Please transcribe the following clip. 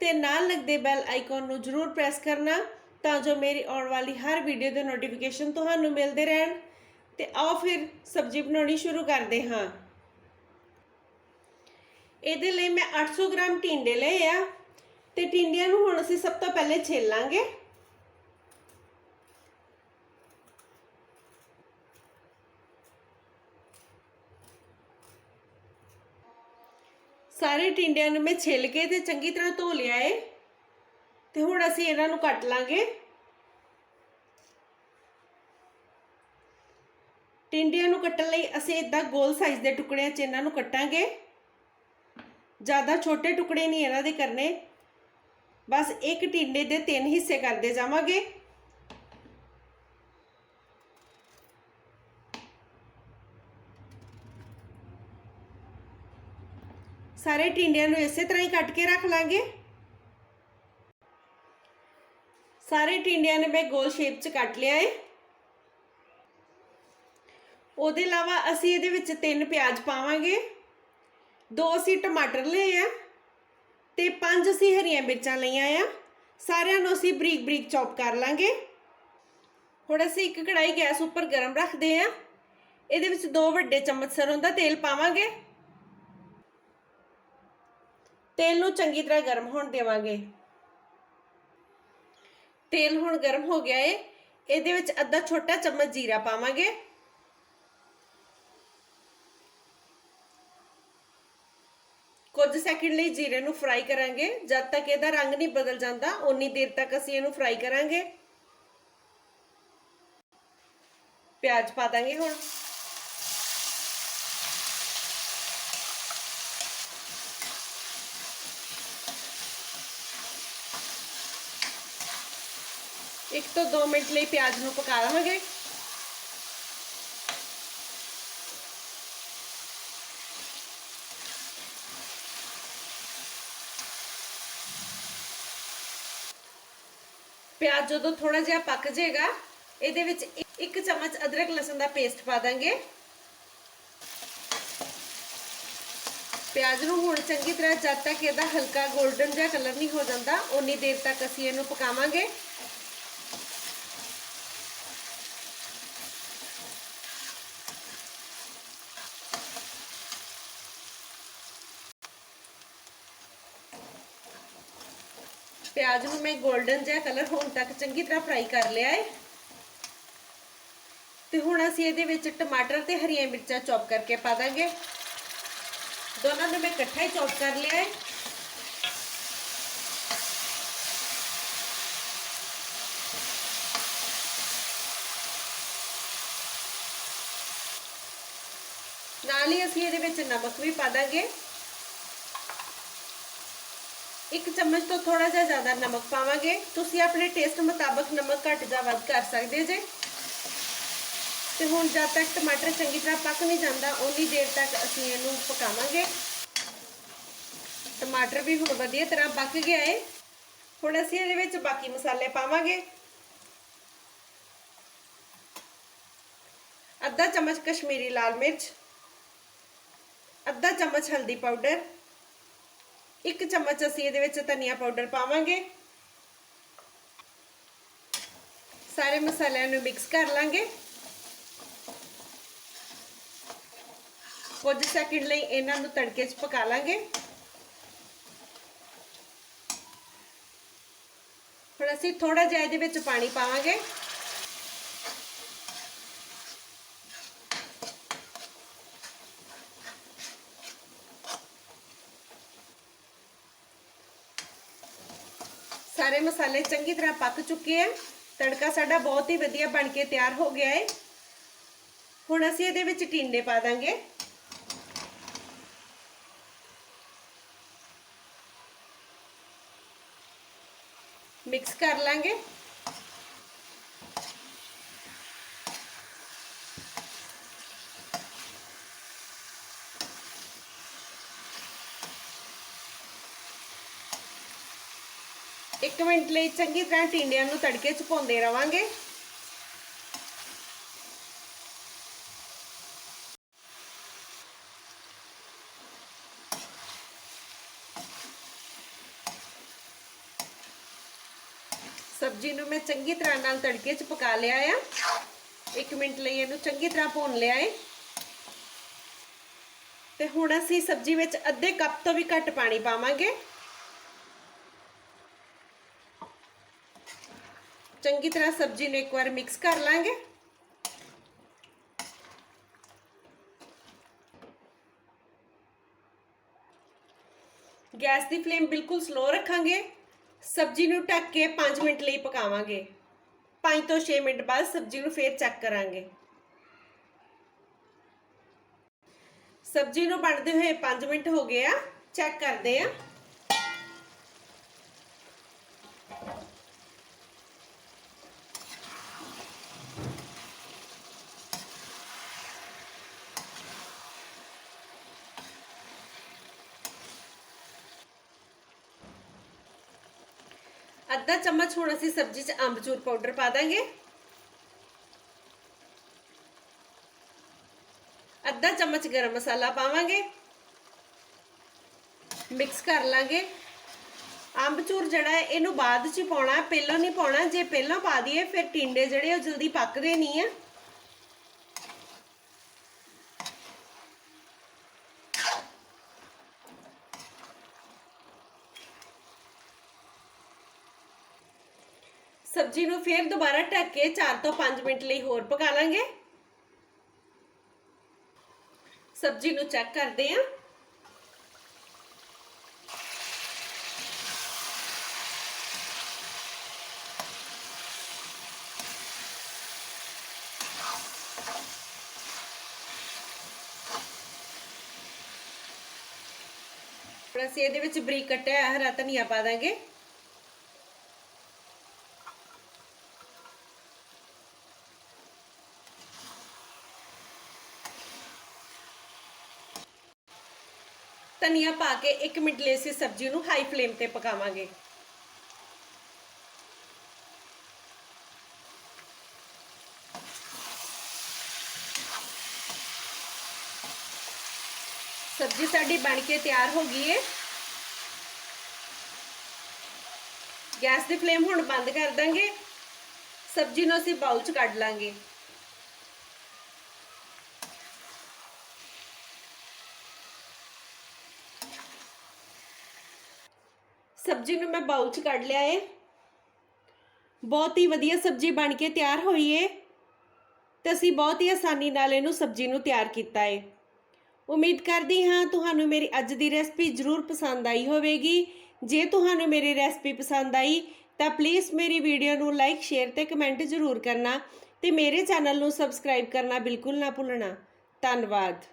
ਤੇ ਨਾਲ ਲੱਗਦੇ ਬੈਲ ਆਈਕਨ ਨੂੰ ਜ਼ਰੂਰ ਪ੍ਰੈਸ ਕਰਨਾ ਤਾਂ ਜੋ ਮੇਰੀ ਆਉਣ ਵਾਲੀ ਹਰ ਵੀਡੀਓ ਦੇ ਨੋਟੀਫਿਕੇਸ਼ਨ ਤੁਹਾਨੂੰ ਮਿਲਦੇ ਰਹਿਣ। ਤੇ ਆਓ ਫਿਰ ਸਬਜ਼ੀ ਬਣਾਉਣੀ ਸ਼ੁਰੂ ਕਰਦੇ ਹਾਂ। ਇਹਦੇ ਲਈ ਮੈਂ 800 ਗ੍ਰਾਮ ਟਿੰਡੇ ਲਏ ਆ। ਤੇ ਟਿੰਡਿਆਂ ਨੂੰ ਹੁਣ ਅਸੀਂ ਸਭ ਤੋਂ ਪਹਿਲੇ ਛਿੱਲਾਂਗੇ। ਸਾਰੇ ਟਿੰਡਿਆਂ ਨੂੰ ਮੈਂ ਛਿੱਲ ਕੇ ਤੇ ਚੰਗੀ ਤਰ੍ਹਾਂ ਧੋ ਲਿਆ ਏ। ਤੇ ਹੁਣ ਅਸੀਂ ਇਹਨਾਂ ਨੂੰ ਕੱਟ ਲਾਂਗੇ। ਟਿੰਡਿਆਂ ਨੂੰ ਕੱਟਣ ਲਈ ਅਸੀਂ ਇਦਾਂ ਗੋਲ ਸਾਈਜ਼ ਦੇ ਟੁਕੜਿਆਂ 'ਚ ਇਹਨਾਂ ਨੂੰ ਕੱਟਾਂਗੇ। ਜ਼ਿਆਦਾ ਛੋਟੇ ਟੁਕੜੇ ਨਹੀਂ ਇਹਨਾਂ ਦੇ ਕਰਨੇ। ਬਸ ਇੱਕ ਟਿੰਡੇ ਦੇ ਤਿੰਨ ਹਿੱਸੇ ਕਰਦੇ ਜਾਵਾਂਗੇ। ਸਾਰੇ ਟਿੰਡਿਆਂ ਨੂੰ ਇਸੇ ਤਰ੍ਹਾਂ ਹੀ ਕੱਟ ਕੇ ਰੱਖ ਲਾਂਗੇ। ਸਾਰੇ ਟਿੰਡਿਆਂ ਨੇ ਮੈਂ ਗੋਲ ਸ਼ੇਪ 'ਚ ਕੱਟ ਲਿਆ ਏ। ਉਹਦੇ ਇਲਾਵਾ ਅਸੀਂ ਇਹਦੇ ਵਿੱਚ ਤਿੰਨ ਪਿਆਜ਼ ਪਾਵਾਂਗੇ। ਦੋ ਅਸੀਂ ਟਮਾਟਰ ਲਏ ਆ ਤੇ ਪੰਜ ਅਸੀਂ ਹਰੀਆਂ ਮਿਰਚਾਂ ਲਈਆਂ ਆ। ਸਾਰਿਆਂ ਨੂੰ ਅਸੀਂ ਬਰੀਕ ਬਰੀਕ ਚੌਪ ਕਰ ਲਾਂਗੇ। ਹੁਣ ਅਸੀਂ ਇੱਕ ਕੜਾਈ ਗੈਸ ਉੱਪਰ ਗਰਮ ਰੱਖਦੇ ਆ। ਇਹਦੇ ਵਿੱਚ ਦੋ ਵੱਡੇ ਚਮਚ ਸਰੋਂ ਦਾ ਤੇਲ ਪਾਵਾਂਗੇ। ਤੇਲ ਨੂੰ ਚੰਗੀ ਤਰ੍ਹਾਂ ਗਰਮ ਹੋਣ ਦੇਵਾਂਗੇ। ਤੇਲ ਹੁਣ ਗਰਮ ਹੋ ਗਿਆ ਏ। ਇਹਦੇ ਵਿੱਚ ਅੱਧਾ ਛੋਟਾ ਚਮਚ ਜੀਰਾ ਪਾਵਾਂਗੇ। ਕੁਝ ਸੈਕਿੰਡ ਲਈ ਜੀਰੇ ਨੂੰ ਫਰਾਈ ਕਰਾਂਗੇ। ਜਦ ਤੱਕ ਇਹਦਾ ਰੰਗ ਨਹੀਂ ਬਦਲ ਜਾਂਦਾ ਉਨੀ ਦੇਰ ਤੱਕ ਅਸੀਂ ਇਹਨੂੰ ਫਰਾਈ ਕਰਾਂਗੇ। ਪਿਆਜ਼ ਪਾ ਦਾਂਗੇ ਹੁਣ। ਇੱਕ ਤੋਂ 2 ਮਿੰਟ ਲਈ ਪਿਆਜ਼ ਨੂੰ ਪਕਾ ਲਵਾਂਗੇ। ਪਿਆਜ਼ ਜਦੋਂ ਥੋੜਾ ਜਿਹਾ ਪੱਕ ਜਾਏਗਾ, ਇਹਦੇ ਵਿੱਚ ਇੱਕ ਚਮਚ ਅਦਰਕ ਲਸਣ ਦਾ ਪੇਸਟ ਪਾ ਦਾਂਗੇ। ਪਿਆਜ਼ ਨੂੰ ਹੁਣ ਚੰਗੀ ਤਰ੍ਹਾਂ ਜਦ ਤੱਕ ਇਹਦਾ ਹਲਕਾ 골ਡਨ ਜਿਹਾ ਕਲਰ ਨਹੀਂ ਹੋ ਜਾਂਦਾ ਉਨੀ ਦੇਰ ਤੱਕ ਅਸੀਂ ਇਹਨੂੰ ਪਕਾਵਾਂਗੇ। ਪਿਆਜ਼ ਨੂੰ ਮੈਂ 골ਡਨ ਜਿਹਾ ਕਲਰ ਹੋਣ ਤੱਕ ਚੰਗੀ ਤਰ੍ਹਾਂ ਫਰਾਈ ਕਰ ਲਿਆ ਹੈ ਤੇ ਹੁਣ ਅਸੀਂ ਇਹਦੇ ਵਿੱਚ ਟਮਾਟਰ ਤੇ ਹਰੀਆਂ ਮਿਰਚਾਂ ਚੌਪ ਕਰਕੇ ਪਾ ਦਾਂਗੇ ਦੋਨਾਂ ਨੂੰ ਮੈਂ ਇਕੱਠਾ ਹੀ ਚੌਪ ਕਰ ਲਿਆ ਹੈ ਨਾਲ ਹੀ ਅਸੀਂ ਇਹਦੇ ਵਿੱਚ ਨਮਕ ਵੀ ਪਾ ਦਾਂਗੇ ਇੱਕ ਚਮਚ ਤੋਂ ਥੋੜਾ ਜਿਹਾ ਜ਼ਿਆਦਾ ਨਮਕ ਪਾਵਾਂਗੇ। ਤੁਸੀਂ ਆਪਣੇ ਟੇਸਟ ਮੁਤਾਬਕ ਨਮਕ ਘੱਟ ਜਾਂ ਵੱਧ ਕਰ ਸਕਦੇ ਜੇ। ਤੇ ਹੁਣ ਜਦ ਤੱਕ ਟਮਾਟਰ ਚੰਗੀ ਤਰ੍ਹਾਂ ਪੱਕ ਨਹੀਂ ਜਾਂਦਾ ਉਨੀ ਦੇਰ ਤੱਕ ਅਸੀਂ ਇਹਨੂੰ ਪਕਾਵਾਂਗੇ। ਟਮਾਟਰ ਵੀ ਹੁਣ ਵਧੀਆ ਤਰ੍ਹਾਂ ਪੱਕ ਗਿਆ ਏ। ਹੁਣ ਅਸੀਂ ਇਹਦੇ ਵਿੱਚ ਬਾਕੀ ਮਸਾਲੇ ਪਾਵਾਂਗੇ। ਅੱਧਾ ਚਮਚ ਕਸ਼ਮੀਰੀ ਲਾਲ ਮਿਰਚ, ਅੱਧਾ ਚਮਚ ਹਲਦੀ ਪਾਊਡਰ ਇੱਕ ਚਮਚ ਅਸੀਂ ਇਹਦੇ ਵਿੱਚ ਧਨੀਆ ਪਾਊਡਰ ਪਾਵਾਂਗੇ। ਸਾਰੇ ਮਸਾਲਿਆਂ ਨੂੰ ਮਿਕਸ ਕਰ ਲਾਂਗੇ। ਕੁਝ ਸੈਕਿੰਡ ਲਈ ਇਹਨਾਂ ਨੂੰ ਤੜਕੇ 'ਚ ਪਕਾ ਲਾਂਗੇ। ਹੁਣ ਅਸੀਂ ਥੋੜਾ ਜਿਹਾ ਇਹਦੇ ਵਿੱਚ ਪਾਣੀ ਪਾਵਾਂਗੇ। ਸਾਰੇ ਮਸਾਲੇ ਚੰਗੀ ਤਰ੍ਹਾਂ ਪੱਕ ਚੁੱਕੇ ਆ। ਤੜਕਾ ਸਾਡਾ ਬਹੁਤ ਹੀ ਵਧੀਆ ਬਣ ਕੇ ਤਿਆਰ ਹੋ ਗਿਆ ਹੈ ਹੁਣ ਅਸੀਂ ਇਹਦੇ ਵਿੱਚ ਟਿੰਡੇ ਪਾ ਦਾਂਗੇ। ਮਿਕਸ ਕਰ ਲਾਂਗੇ। 1 ਮਿੰਟ ਲਈ ਚੰਗੀ ਤਰ੍ਹਾਂ ਟਿੰਡਿਆਂ ਨੂੰ ਤੜਕੇ 'ਚ ਪਾਉਂਦੇ ਰਵਾਂਗੇ। ਸਬਜ਼ੀ ਨੂੰ ਮੈਂ ਚੰਗੀ ਤਰ੍ਹਾਂ ਨਾਲ ਤੜਕੇ 'ਚ ਪਕਾ ਲਿਆ ਆ। 1 ਮਿੰਟ ਲਈ ਇਹਨੂੰ ਚੰਗੀ ਤਰ੍ਹਾਂ ਭੁੰਨ ਲਿਆ ਏ। ਤੇ ਹੁਣ ਅਸੀਂ ਸਬਜ਼ੀ ਵਿੱਚ ਅੱਧੇ ਕੱਪ ਤੋਂ ਵੀ ਘੱਟ ਪਾਣੀ ਪਾਵਾਂਗੇ। ਚੰਗੀ ਤਰ੍ਹਾਂ ਸਬਜ਼ੀ ਨੂੰ ਇੱਕ ਵਾਰ ਮਿਕਸ ਕਰ ਲਾਂਗੇ ਗੈਸ ਦੀ ਫਲੇਮ ਬਿਲਕੁਲ ਸਲੋ ਰੱਖਾਂਗੇ ਸਬਜ਼ੀ ਨੂੰ ਢੱਕ ਕੇ 5 ਮਿੰਟ ਲਈ ਪਕਾਵਾਂਗੇ 5 ਤੋਂ 6 ਮਿੰਟ ਬਾਅਦ ਸਬਜ਼ੀ ਨੂੰ ਫੇਰ ਚੈੱਕ ਕਰਾਂਗੇ ਸਬਜ਼ੀ ਨੂੰ ਬਣਦੇ ਹੋਏ 5 ਮਿੰਟ ਹੋ ਗਏ ਆ ਚੈੱਕ ਕਰਦੇ ਆ ਅੱਧਾ ਚਮਚ ਹੁਣ ਅਸੀਂ ਸਬਜ਼ੀ 'ਚ ਅੰਬਚੂਰ ਪਾਊਡਰ ਪਾ ਦਾਂਗੇ। ਅੱਧਾ ਚਮਚ ਗਰਮ ਮਸਾਲਾ ਪਾਵਾਂਗੇ। ਮਿਕਸ ਕਰ ਲਾਂਗੇ। ਅੰਬਚੂਰ ਜਿਹੜਾ ਹੈ, ਇਹਨੂੰ ਬਾਅਦ 'ਚ ਪਾਉਣਾ ਪਹਿਲਾਂ ਨਹੀਂ ਪਾਉਣਾ, ਜੇ ਪਹਿਲਾਂ ਪਾ ਦਈਏ, ਫਿਰ ਟਿੰਡੇ ਜਿਹੜੇ ਉਹ ਜਲਦੀ ਪੱਕਦੇ ਨਹੀਂ ਆ ਸਬਜ਼ੀ ਨੂੰ ਫੇਰ ਦੁਬਾਰਾ ਢੱਕ ਕੇ 4 ਤੋਂ 5 ਮਿੰਟ ਲਈ ਹੋਰ ਪਕਾ ਲਾਂਗੇ ਸਬਜ਼ੀ ਨੂੰ ਚੈੱਕ ਕਰਦੇ ਆਂ ਹੁਣ ਅਸੀਂ ਇਹਦੇ ਵਿੱਚ ਬਰੀਕ ਕੱਟਿਆ ਹੋਇਆ ਹਰਾ ਧਨੀਆ ਪਾ ਦਾਂਗੇ ਧਨੀਆ ਪਾ ਕੇ 1 ਮਿੰਟ ਲਈ ਅਸੀਂ ਸਬਜ਼ੀ ਨੂੰ ਹਾਈ ਫਲੇਮ ਤੇ ਪਕਾਵਾਂਗੇ। ਸਬਜ਼ੀ ਸਾਡੀ ਬਣ ਕੇ ਤਿਆਰ ਹੋ ਗਈ ਹੈ ਗੈਸ ਦੀ ਫਲੇਮ ਹੁਣ ਬੰਦ ਕਰ ਦਾਂਗੇ। ਸਬਜ਼ੀ ਨੂੰ ਅਸੀਂ ਬਾਉਲ 'ਚ ਕੱਢ ਲਾਂਗੇ। ਸਬਜ਼ੀ ਨੂੰ ਮੈਂ ਬਾਉਲ 'ਚ ਕੱਢ ਲਿਆ ਏ। ਬਹੁਤ ਹੀ ਵਧੀਆ ਸਬਜ਼ੀ ਬਣ ਕੇ ਤਿਆਰ ਹੋਈ ਏ। ਤੇ ਅਸੀਂ ਬਹੁਤ ਹੀ ਆਸਾਨੀ ਨਾਲ ਇਹਨੂੰ ਸਬਜ਼ੀ ਨੂੰ ਤਿਆਰ ਕੀਤਾ ਏ। ਉਮੀਦ ਕਰਦੀ ਹਾਂ ਤੁਹਾਨੂੰ ਮੇਰੀ ਅੱਜ ਦੀ ਰੈਸਪੀ ਜ਼ਰੂਰ ਪਸੰਦ ਆਈ ਹੋਵੇਗੀ। ਜੇ ਤੁਹਾਨੂੰ ਮੇਰੀ ਰੈਸਪੀ ਪਸੰਦ ਆਈ, ਤਾਂ ਪਲੀਜ਼ ਮੇਰੀ ਵੀਡੀਓ ਨੂੰ ਲਾਈਕ, ਸ਼ੇਅਰ ਤੇ ਕਮੈਂਟ ਜ਼ਰੂਰ ਕਰਨਾ ਤੇ ਮੇਰੇ ਚੈਨਲ ਨੂੰ ਸਬਸਕ੍ਰਾਈਬ ਕਰਨਾ ਬਿਲਕੁਲ ਨਾ ਭੁੱਲਣਾ। ਧੰਨਵਾਦ।